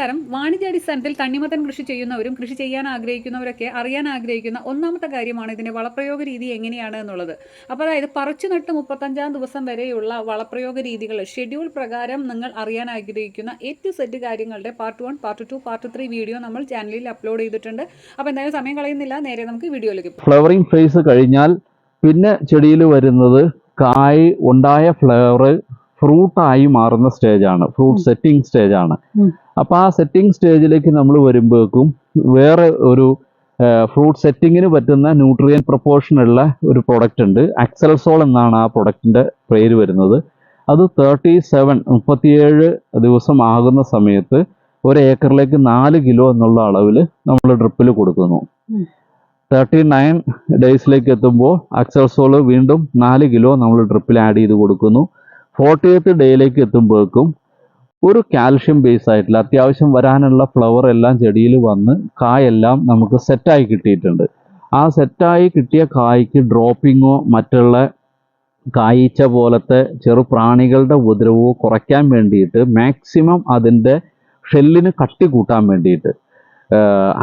നമസ്കാരം. വാണിജ്യാടിസ്ഥാനത്തിൽ തണ്ണിമത്തൻ കൃഷി ചെയ്യുന്നവരും കൃഷി ചെയ്യാൻ ആഗ്രഹിക്കുന്നവരൊക്കെ അറിയാൻ ആഗ്രഹിക്കുന്ന ഒന്നാമത്തെ കാര്യമാണ് ഇതിന്റെ വളപ്രയോഗ രീതി എങ്ങനെയാണ് എന്നുള്ളത്. അപ്പോൾ അതായത് പറിച്ചു നട്ട് മുപ്പത്തഞ്ചാം ദിവസം വരെയുള്ള വളപ്രയോഗ രീതികൾ ഷെഡ്യൂൾ പ്രകാരം നിങ്ങൾ അറിയാൻ ആഗ്രഹിക്കുന്ന ഏറ്റവും സെറ്റ് കാര്യങ്ങളുടെ part one part two part three video നമ്മൾ ചാനലിൽ അപ്ലോഡ് ചെയ്തിട്ടുണ്ട്. അപ്പോൾ എന്തായാലും സമയം കളയുന്നില്ല. നേരെ നമുക്ക് വീഡിയോയിലേക്ക് ഫ്ലവറിംഗ് ഫേസ് കഴിഞ്ഞാൽ പിന്നെ ചെടിയിൽ വരുന്നത് കായ് ഉണ്ടായ ഫ്ലവർ ഫ്രൂട്ടായി മാറുന്ന സ്റ്റേജാണ് ഫ്രൂട്ട് സെറ്റിംഗ് സ്റ്റേജാണ്. അപ്പോൾ ആ സെറ്റിംഗ് സ്റ്റേജിലേക്ക് നമ്മൾ വരുമ്പോഴേക്കും വേറെ ഒരു ഫ്രൂട്ട് സെറ്റിങ്ങിന് പറ്റുന്ന ന്യൂട്രിയൻ പ്രപ്പോർഷനുള്ള ഒരു പ്രൊഡക്റ്റ് ഉണ്ട്. അക്സൽസോൾ എന്നാണ് ആ പ്രൊഡക്റ്റിന്റെ പേര് വരുന്നത്. അത് തേർട്ടി സെവൻ മുപ്പത്തിയേഴ് ദിവസം ആകുന്ന സമയത്ത് ഒരു ഏക്കറിലേക്ക് നാല് കിലോ എന്നുള്ള അളവിൽ നമ്മൾ ഡ്രിപ്പിൽ കൊടുക്കുന്നു. തേർട്ടി നയൻ ഡേയ്സിലേക്ക് എത്തുമ്പോൾ അക്സൽസോൾ വീണ്ടും നാല് കിലോ നമ്മൾ ഡ്രിപ്പിൽ ആഡ് ചെയ്ത് കൊടുക്കുന്നു. ഫോർട്ടി എയ്ത്ത് ഡേയിലേക്ക് എത്തുമ്പോഴേക്കും ഒരു കാൽഷ്യം ബേസ് ആയിട്ടുള്ള അത്യാവശ്യം വരാനുള്ള ഫ്ലവർ എല്ലാം ചെടിയിൽ വന്ന് കായെല്ലാം നമുക്ക് സെറ്റായി കിട്ടിയിട്ടുണ്ട്. ആ സെറ്റായി കിട്ടിയ കായ്ക്ക് ഡ്രോപ്പിങ്ങോ മറ്റുള്ള കായ്ച്ച പോലത്തെ ചെറു പ്രാണികളുടെ ഉപദ്രവമോ കുറയ്ക്കാൻ വേണ്ടിയിട്ട് മാക്സിമം അതിന്റെ ഷെല്ലിന് കട്ടി കൂട്ടാൻ വേണ്ടിയിട്ട്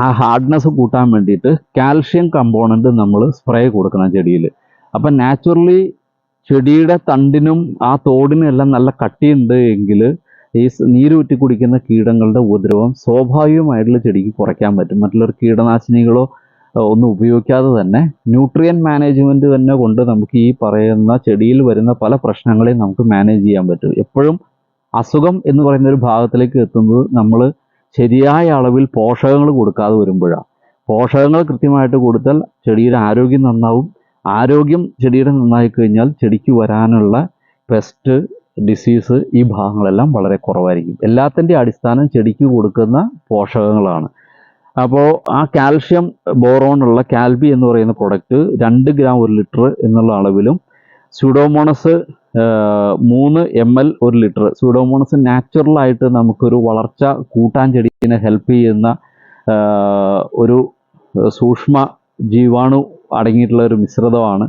ആ ഹാർഡ്നെസ് കൂട്ടാൻ വേണ്ടിയിട്ട് കാൽഷ്യം കമ്പോണന്റ് നമ്മൾ സ്പ്രേ കൊടുക്കണം ചെടിയിൽ. അപ്പം നാച്ചുറലി ചെടിയുടെ തണ്ടിനും ആ തോടിനും എല്ലാം നല്ല കട്ടിയുണ്ട് എങ്കിൽ ഈ നീരൂറ്റി കുടിക്കുന്ന കീടങ്ങളുടെ ഉപദ്രവം സ്വാഭാവികമായിട്ടുള്ള ചെടിക്ക് കുറയ്ക്കാൻ പറ്റും. മറ്റുള്ളവർ കീടനാശിനികളോ ഒന്നും ഉപയോഗിക്കാതെ തന്നെ ന്യൂട്രിയൻ മാനേജ്മെന്റ് തന്നെ കൊണ്ട് നമുക്ക് ഈ പറയുന്ന ചെടിയിൽ വരുന്ന പല പ്രശ്നങ്ങളെയും നമുക്ക് മാനേജ് ചെയ്യാൻ പറ്റും. എപ്പോഴും അസുഖം എന്ന് പറയുന്ന ഒരു ഭാഗത്തിലേക്ക് എത്തുന്നത് നമ്മൾ ശരിയായ അളവിൽ പോഷകങ്ങൾ കൊടുക്കാതെ വരുമ്പോഴാണ് പോഷകങ്ങൾ കൃത്യമായിട്ട് കൊടുത്താൽ ചെടിയുടെ ആരോഗ്യം നന്നാവും. ആരോഗ്യം ചെടിയുടെ നന്നായി കഴിഞ്ഞാൽ ചെടിക്ക് വരാനുള്ള പെസ്റ്റ് ഡിസീസ് ഈ ഭാഗങ്ങളെല്ലാം വളരെ കുറവായിരിക്കും. എല്ലാത്തിന്റെ അടിസ്ഥാനം ചെടിക്ക് കൊടുക്കുന്ന പോഷകങ്ങളാണ്. അപ്പോൾ ആ കാൽഷ്യം ഉള്ള കാൽബി എന്ന് പറയുന്ന പ്രൊഡക്റ്റ് രണ്ട് ഗ്രാം ഒരു ലിറ്റർ എന്നുള്ള അളവിലും സ്യൂഡോമോണസ് മൂന്ന് എം എൽ ഒരു ലിറ്റർ. സ്യൂഡോമോണസ് നാച്ചുറലായിട്ട് നമുക്കൊരു വളർച്ച കൂട്ടാൻ ചെടീനെ ഹെൽപ്പ് ചെയ്യുന്ന ഒരു സൂക്ഷ്മ ജീവാണു അടങ്ങിയിട്ടുള്ള ഒരു മിശ്രിതമാണ്.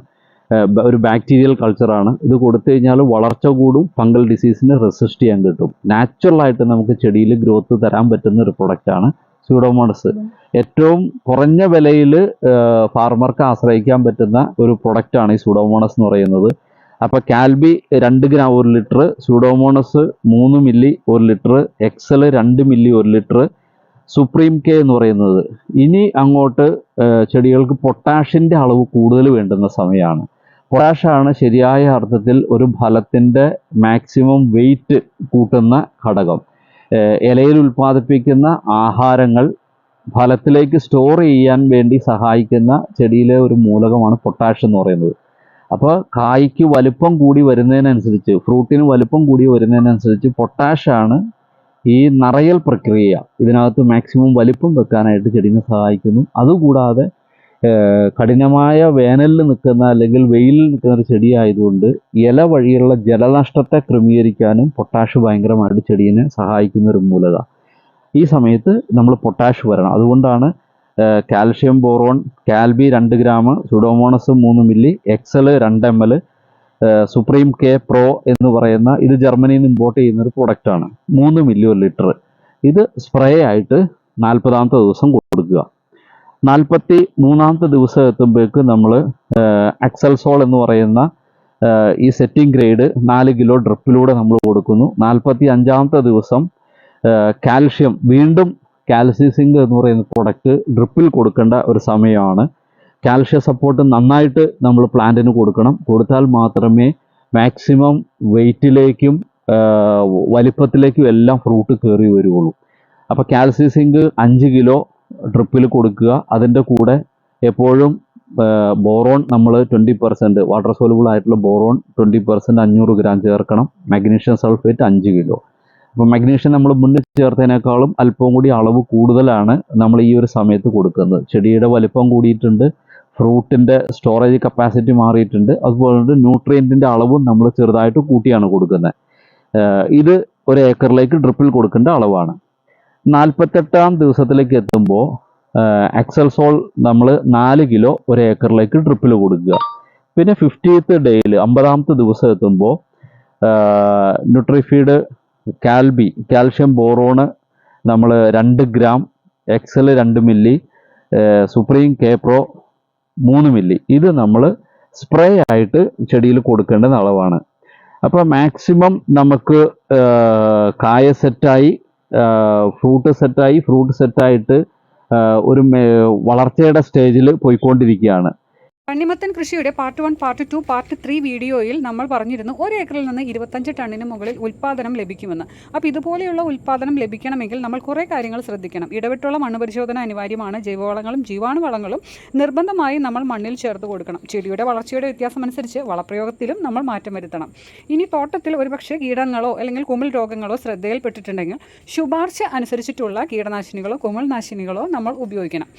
ഒരു ബാക്ടീരിയൽ കൾച്ചറാണ് ഇത് കൊടുത്തു കഴിഞ്ഞാൽ വളർച്ച കൂടും ഫംഗൽ ഡിസീസിന് റെസിസ്റ്റ് ചെയ്യാൻ കിട്ടും. നാച്ചുറലായിട്ട് നമുക്ക് ചെടിയിൽ ഗ്രോത്ത് തരാൻ പറ്റുന്ന ഒരു പ്രൊഡക്റ്റാണ് സ്യൂഡോമോണസ് ഏറ്റവും കുറഞ്ഞ വിലയിൽ ഫാർമർക്ക് ആശ്രയിക്കാൻ പറ്റുന്ന ഒരു പ്രൊഡക്റ്റാണ് ഈ സ്യൂഡോമോണസ് എന്ന് പറയുന്നത്. അപ്പോൾ കാൽബി രണ്ട് ഗ്രാം ഒരു ലിറ്റർ സ്യൂഡോമോണസ് മൂന്ന് മില്ലി ഒരു ലിറ്റർ എക്സൽ രണ്ട് മില്ലി ഒരു ലിറ്റർ സുപ്രീം കെ എന്ന് പറയുന്നത്. ഇനി അങ്ങോട്ട് ചെടികൾക്ക് പൊട്ടാഷിന്റെ അളവ് കൂടുതൽ വേണ്ടുന്ന സമയമാണ്. പൊട്ടാഷാണ് ശരിയായ അർത്ഥത്തിൽ ഒരു ഫലത്തിന്റെ മാക്സിമം വെയിറ്റ് കൂട്ടുന്ന ഘടകം. ഇലയിൽ ഉൽപ്പാദിപ്പിക്കുന്ന ആഹാരങ്ങൾ ഫലത്തിലേക്ക് സ്റ്റോർ ചെയ്യാൻ വേണ്ടി സഹായിക്കുന്ന ചെടിയിലെ ഒരു മൂലകമാണ് പൊട്ടാഷ് എന്ന് പറയുന്നത്. അപ്പോൾ കായ്ക്ക് വലുപ്പം കൂടി വരുന്നതിനനുസരിച്ച് ഫ്രൂട്ടിന് വലുപ്പം കൂടി വരുന്നതിനനുസരിച്ച് പൊട്ടാഷാണ് ഈ നിറയൽ പ്രക്രിയ. ഇതിനകത്ത് മാക്സിമം വലിപ്പം വെക്കാനായിട്ട് ചെടീനെ സഹായിക്കുന്നു. അതുകൂടാതെ കഠിനമായ വേനലിൽ നിൽക്കുന്ന അല്ലെങ്കിൽ വെയിലിൽ നിൽക്കുന്ന ഒരു ചെടിയായതുകൊണ്ട് ഇല വഴിയുള്ള ജലനഷ്ടത്തെ ക്രമീകരിക്കാനും പൊട്ടാഷ് ഭയങ്കരമായിട്ട് ചെടീനെ സഹായിക്കുന്ന ഒരു മൂലക ഈ സമയത്ത് നമ്മൾ പൊട്ടാഷ് വരണം. അതുകൊണ്ടാണ് കാൽഷ്യം ബോറോൺ കാൽബി രണ്ട് ഗ്രാം സുഡോമോണസ് മൂന്ന് മില്ലി എക്സൽ രണ്ട് M L supreme K pro എന്ന് പറയുന്ന ഇത് ജർമ്മനിയിൽ നിന്ന് ഇമ്പോർട്ട് ചെയ്യുന്ന ഒരു പ്രൊഡക്റ്റാണ്. മൂന്ന് മില്ലി ലിറ്റർ ഇത് സ്പ്രേ ആയിട്ട് നാൽപ്പതാമത്തെ ദിവസം കൊടുക്കുക. നാൽപ്പത്തി മൂന്നാമത്തെ ദിവസം എത്തുമ്പോഴേക്ക് നമ്മൾ അക്സൽസോൾ എന്ന് പറയുന്ന ഈ സെറ്റിംഗ് ഗ്രേഡ് നാല് കിലോ ഡ്രിപ്പിലൂടെ നമ്മൾ കൊടുക്കുന്നു. നാൽപ്പത്തി അഞ്ചാമത്തെ ദിവസം കാൽഷ്യം വീണ്ടും കാൽസിസിങ് എന്ന് പറയുന്ന പ്രൊഡക്റ്റ് ഡ്രിപ്പിൽ കൊടുക്കേണ്ട ഒരു സമയമാണ്. കാൽഷ്യ സപ്പോർട്ട് നന്നായിട്ട് നമ്മൾ പ്ലാന്റിന് കൊടുക്കണം. കൊടുത്താൽ മാത്രമേ മാക്സിമം വെയിറ്റിലേക്കും വലിപ്പത്തിലേക്കും എല്ലാം ഫ്രൂട്ട് കയറി വരുള്ളൂ അപ്പോൾ കാൽസിസിങ് സിങ്ക് അഞ്ച് കിലോ ഡ്രിപ്പിൽ കൊടുക്കുക. അതിന്റെ കൂടെ എപ്പോഴും ബോറോൺ നമ്മൾ ട്വന്റി പെർസെന്റ് വാട്ടർ സോലുബിൾ ആയിട്ടുള്ള ബോറോൺ ട്വന്റി പെർസെന്റ് അഞ്ഞൂറ് ഗ്രാം ചേർക്കണം. മഗ്നീഷ്യം സൾഫേറ്റ് അഞ്ച് കിലോ അപ്പോൾ മഗ്നീഷ്യം നമ്മൾ മുന്നിൽ ചേർത്തതിനേക്കാളും അല്പം കൂടി അളവ് കൂടുതലാണ് നമ്മൾ ഈ ഒരു സമയത്ത് കൊടുക്കുന്നത്. ചെടിയുടെ വലിപ്പം കൂടിയിട്ടുണ്ട് ഫ്രൂട്ടിന്റെ സ്റ്റോറേജ് കപ്പാസിറ്റി മാറിയിട്ടുണ്ട് അതുപോലെ ന്യൂട്രിയന്റിന്റെ അളവും നമ്മൾ ചെറുതായിട്ട് കൂട്ടിയാണ് കൊടുക്കുന്നത്. ഇത് ഒരു ഏക്കറിലേക്ക് ഡ്രിപ്പിൽ കൊടുക്കേണ്ട അളവാണ്. നാൽപ്പത്തെട്ടാം ദിവസത്തിലേക്ക് എത്തുമ്പോൾ എക്സൽസോൾ നമ്മൾ നാല് കിലോ ഒരു ഏക്കറിലേക്ക് ട്രിപ്പിൽ കൊടുക്കുക. പിന്നെ ഫിഫ്റ്റീത്ത് ഡേയിൽ അമ്പതാമത്തെ ദിവസം എത്തുമ്പോൾ ന്യൂട്രിഫീഡ് കാൽബി കാൽഷ്യം ബോറോണ് നമ്മൾ രണ്ട് ഗ്രാം എക്സൽ രണ്ട് മില്ലി സുപ്രീം കെ പ്രോ മൂന്ന് മില്ലി ഇത് നമ്മൾ സ്പ്രേ ആയിട്ട് ചെടിയിൽ കൊടുക്കേണ്ടുന്ന അളവാണ്. അപ്പോൾ മാക്സിമം നമുക്ക് കായ സെറ്റായി ഫ്രൂട്ട് സെറ്റായി ഫ്രൂട്ട് സെറ്റായിട്ട് ഒരു വളർച്ചയുടെ സ്റ്റേജിൽ പോയിക്കൊണ്ടിരിക്കുകയാണ്. തണ്ണിമത്തൻ കൃഷിയുടെ part one part two part three വീഡിയോയിൽ നമ്മൾ പറഞ്ഞിരുന്നു ഒരു ഏക്കറിൽ നിന്ന് ഇരുപത്തഞ്ച് ടണ്ണിന് മുകളിൽ ഉൽപ്പാദനം ലഭിക്കുമെന്ന്. അപ്പോൾ ഇതുപോലെയുള്ള ഉൽപ്പാദനം ലഭിക്കണമെങ്കിൽ നമ്മൾ കുറേ കാര്യങ്ങൾ ശ്രദ്ധിക്കണം. ഇടവിട്ടുള്ള മണ്ണ് പരിശോധന അനിവാര്യമാണ്. ജൈവവളങ്ങളും ജീവാണുവളങ്ങളും നിർബന്ധമായും നമ്മൾ മണ്ണിൽ ചേർത്ത് കൊടുക്കണം. ചെടിയുടെ വളർച്ചയുടെ വ്യത്യാസം അനുസരിച്ച് വളപ്രയോഗത്തിലും നമ്മൾ മാറ്റം വരുത്തണം. ഇനി തോട്ടത്തിൽ ഒരുപക്ഷെ കീടങ്ങളോ അല്ലെങ്കിൽ കുമിൾ രോഗങ്ങളോ ശ്രദ്ധയിൽപ്പെട്ടിട്ടുണ്ടെങ്കിൽ ശുപാർശ അനുസരിച്ചിട്ടുള്ള കീടനാശിനികളോ കുമിൾനാശിനികളോ നമ്മൾ ഉപയോഗിക്കണം.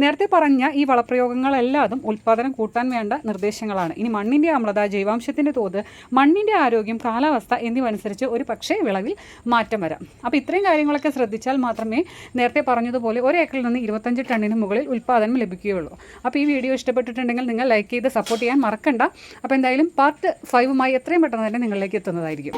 നേരത്തെ പറഞ്ഞ ഈ വളപ്രയോഗങ്ങളെല്ലാതും ഉൽപ്പാദനം കൂട്ടാൻ വേണ്ട നിർദ്ദേശങ്ങളാണ്. ഇനി മണ്ണിന്റെ അമ്ലത ജൈവാംശത്തിന്റെ തോത് മണ്ണിന്റെ ആരോഗ്യം കാലാവസ്ഥ എന്നിവ അനുസരിച്ച് ഒരു പക്ഷേ വിളവിൽ മാറ്റം വരാം. അപ്പോൾ ഇത്രയും കാര്യങ്ങളൊക്കെ ശ്രദ്ധിച്ചാൽ മാത്രമേ നേരത്തെ പറഞ്ഞതുപോലെ ഒരു ഏക്കറിൽ നിന്ന് ഇരുപത്തഞ്ച് ടണ്ണിന് മുകളിൽ ഉൽപ്പാദനം ലഭിക്കുകയുള്ളൂ. അപ്പോൾ ഈ വീഡിയോ ഇഷ്ടപ്പെട്ടിട്ടുണ്ടെങ്കിൽ നിങ്ങൾ ലൈക്ക് ചെയ്ത് സപ്പോർട്ട് ചെയ്യാൻ മറക്കണ്ട. അപ്പോൾ എന്തായാലും പാർട്ട് ഫൈവുമായി എത്രയും പെട്ടെന്ന് തന്നെ നിങ്ങളിലേക്ക് എത്തുന്നതായിരിക്കും.